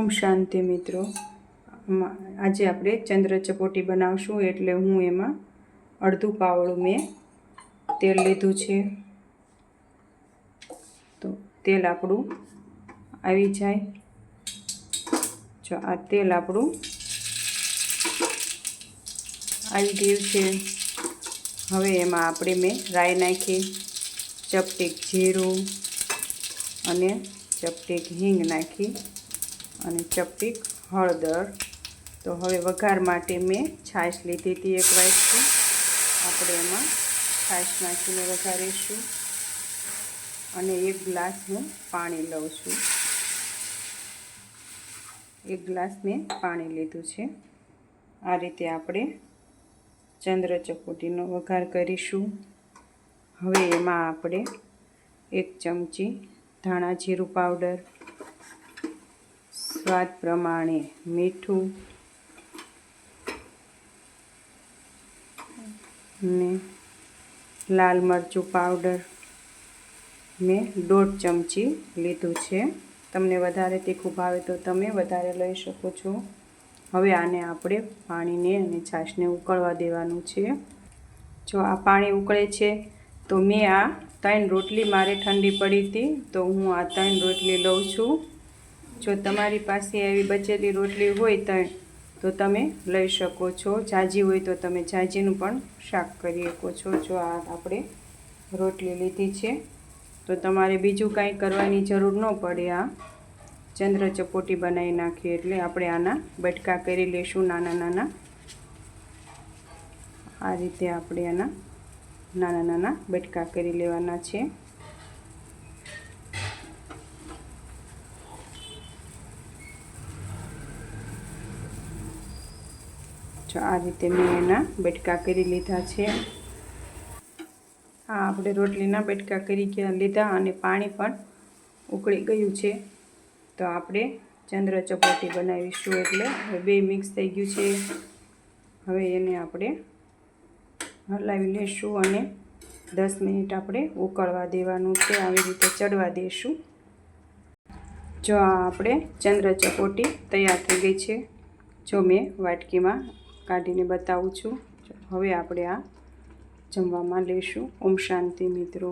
ઓમ શાંતિ મિત્રો. આજે આપણે ચંદ્ર ચપોટી બનાવશું એટલે હું એમાં અડધું પાવડું મેં તેલ લીધું છે. તો તેલ આપણું આવી જાય. જો આ તેલ આપણું આવી ગયું છે. હવે એમાં આપણે મેં રાઈ નાખી, ચપટીક જીરું અને ચપટીક હિંગ નાખી. અને ચપટીક હળદર. તો હવે વઘાર માટે મેં છાશ લીધી હતી એક વાટકી. આપણે એમાં છાશ નાખીને વઘારીશું. અને એક ગ્લાસ હું પાણી લઉં છું. એક ગ્લાસ મેં પાણી લીધું છે. આ રીતે આપણે ચંદ્ર ચકોટીનો વઘાર કરીશું. હવે એમાં આપણે એક ચમચી ધાણા જીરું પાવડર સ્વાદ પ્રમાણે મીઠું ને લાલ મરચું પાવડર મેં દોઢ ચમચી લીધું છે. તમને વધારે તીખું ભાવે તો તમે વધારે લઈ શકો છો. હવે આને આપણે પાણીને અને છાશને ઉકળવા દેવાનું છે. જો આ પાણી ઉકળે છે, તો મેં આ ત્રણ રોટલી મારે ઠંડી પડી હતી, તો હું આ ત્રણ રોટલી લઉં છું. જો તમારી પાસે એવી બચેલી રોટલી હોય તો તમે લઈ શકો છો. જાજી હોય તો તમે જાજીનું પણ શાક કરી શકો છો. જો આ આપણે રોટલી લીધી છે. તો તમારે બીજું કાંઈ કરવાની જરૂર ન પડે આ. ચંદ્ર ચપોટી બનાવી નાખીએ એટલે આપણે આના બટકા કરી લઈશું નાના નાના. આ રીતે આપણે આના નાના નાના બટકા કરી લેવાના છે. જો આ રીતે મેં એના બટકા કરી લીધા છે. આ આપણે રોટલીના બટકા કરી લીધા અને પાણી પણ ઉકળી ગયું છે. તો આપણે ચંદ્ર ચપાટી બનાવીશું એટલે હવે બે મિક્સ થઈ ગયું છે. હવે એને આપણે હલાવી લઈશું અને દસ મિનિટ આપણે ઉકળવા દેવાનું છે. આવી રીતે ચડવા દઈશું જો આ આપણે ચંદ્ર ચપોટી તૈયાર થઈ ગઈ છે. જો મેં વાટકીમાં કાઢીને બતાવું છું. હવે આપણે આ જમવામાં લઈશું ઓમ શાંતિ મિત્રો.